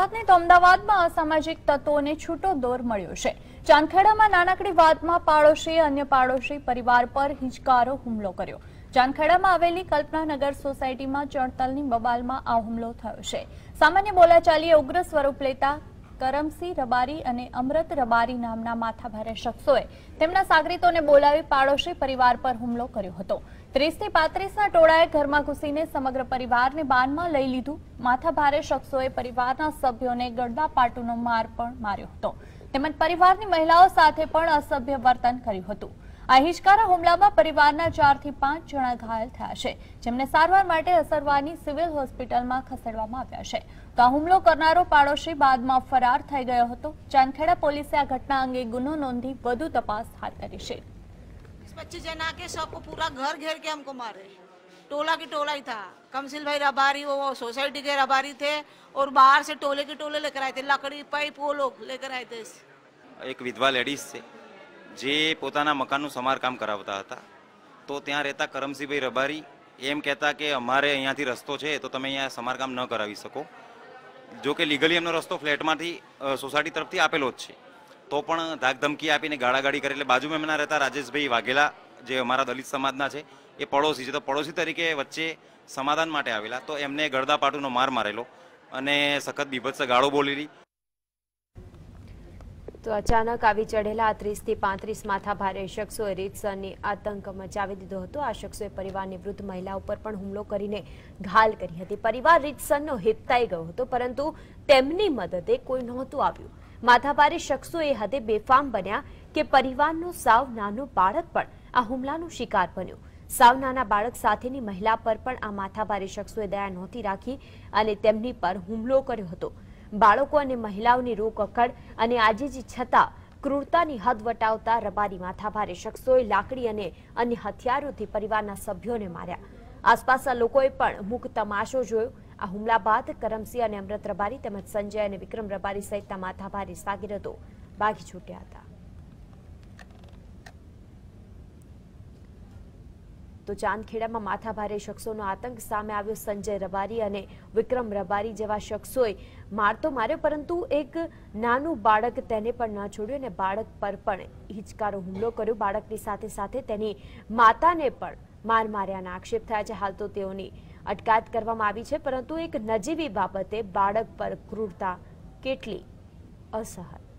ત્યારબાદની તો અમદાવાદમાં અસામાજિક તત્વોને છૂટો દોર મળ્યો છે. ચાંદખેડામાં નાનકડી વાતમાં પાડોશીએ અન્ય પાડોશી પરિવાર પર હિંચકારો હુમલો કર્યો. ચાંદખેડામાં આવેલી કલ્પનાનગર સોસાયટીમાં ચણતલની બબાલમાં આ હુમલો થયો છે. સામાન્ય બોલાચાલીએ ઉગ્ર સ્વરૂપ લેતા કરમસિંહ રબારી અને અમૃત રબારી નામના માથાભારે શખ્સોએ તેમના સાગરીતોને બોલાવી પાડોશી પરિવાર પર હુમલો કર્યો હતો. ત્રીસથી પાંત્રીસના ટોળાએ ઘરમાં ઘૂસીને સમગ્ર પરિવારને બાનમાં લઈ લીધું. માથાભારે શખ્સોએ પરિવારના સભ્યોને ગળદા પાટુનો માર પણ માર્યો હતો. તેમજ પરિવારની મહિલાઓ સાથે પણ અસભ્ય વર્તન કર્યું હતું. આ હિચકારા હુમલામાં પરિવારના ચારથી પાંચ જણા ઘાયલ થયા છે જેમને સારવાર માટે અસરવાની સિવિલ હોસ્પિટલમાં ખસેડવામાં આવ્યા છે તો આ હુમલો કરનારો પાડોશી બાદમાં ફરાર થઈ ગયો હતો ચાંદખેડા પોલીસે આ ઘટના અંગે ગુનો નોંધી વધુ તપાસ હાથ ધરી છે बीस पच्चीस जना आके सबको पूरा घर घेर के हमको मारे टोला की टोला ही था कमसिल भाई रबारी वो सोसाइटी के रबारी थे और बाहर से टोले के टोले लेकर आए थे लकड़ी पाइप वो लोग लेकर आए थे એક વિધવા લેડીઝ છે જે પોતાના મકાનનું સમારકામ કરાવતા હતા, તો ત્યાં રહેતા કરમસિંહભાઈ રબારી એમ કહેતા કે અમારે અહીંયાથી રસ્તો છે, તો તમે અહીંયા સમારકામ ન કરાવી શકો. જો કે લીગલી એમનો રસ્તો ફ્લેટમાંથી સોસાયટી તરફથી આપેલો જ છે. તો પણ ધાકધમકી આપીને ગાળાગાડી કરી એટલે બાજુમાં એમના રહેતા રાજેશભાઈ વાઘેલા, જે અમારા દલિત સમાજના છે, એ પડોશી છે. તો પડોશી તરીકે વચ્ચે સમાધાન માટે આવેલા. તો એમને ગળદાપાટુનો માર મારેલો અને સખત બીભત્સ ગાળો બોલેલી. તો અચાનક આવી ચઢેલા ત્રીસથી પાંત્રીસ માથા ભારે શખ્સોએ રીતસરની આતંક મચાવી દીધો હતો. આ શખ્સોએ પરિવારની વૃદ્ધ મહિલા ઉપર પણ હુમલો કરીને ઘાલ કરી હતી. પરિવાર રીતસરનો હિપતાઈ ગયો હતો, પરંતુ તેમની મદદે કોઈ નહોતું આવ્યું. માથાભારે શખ્સો એ હદે બેફામ બન્યા કે પરિવારનો સાવ નાનો બાળક પણ આ હુમલાનો શિકાર બન્યો. સાવ નાના બાળક સાથેની મહિલા પર પણ આ માથાભારે શખ્સોએ દયા નહોતી રાખી અને તેમની પર હુમલો કર્યો હતો. બાળકો અને મહિલાઓની રોક અકડ અને આજીજી છતાં ક્રૂરતાની હદ વટાવતા રબારી માથાભારે શખ્સોએ લાકડી અને અન્ય હથિયારોથી પરિવારના સભ્યોને માર્યા. આસપાસના લોકોએ પણ મુખ તમાશો જોયો. આ હુમલા બાદ કરમસિંહ અને અમૃત રબારી તેમજ સંજય અને વિક્રમ રબારી સહિતના માથાભારે સાગીરતો ભાગી છૂટ્યા હતા. તો ચાંદખેડામાં માથાભારે શખ્સોનો આતંક સામે આવ્યો સંજય રબારી અને વિક્રમ રબારી જેવા શખ્સોએ મારતો માર્યો, પરંતુ એક નાનું બાળક તેને પણ ન છોડ્યું અને બાળક પર પણ હિચકારો હુમલો કર્યો. બાળકની સાથે સાથે તેની માતાને પણ માર માર્યાના આક્ષેપ થયા છે. હાલ તો તેઓની અટકાયત કરવામાં આવી છે, પરંતુ એક નજીવી બાબતે બાળક પર ક્રૂરતા કેટલી અસહજ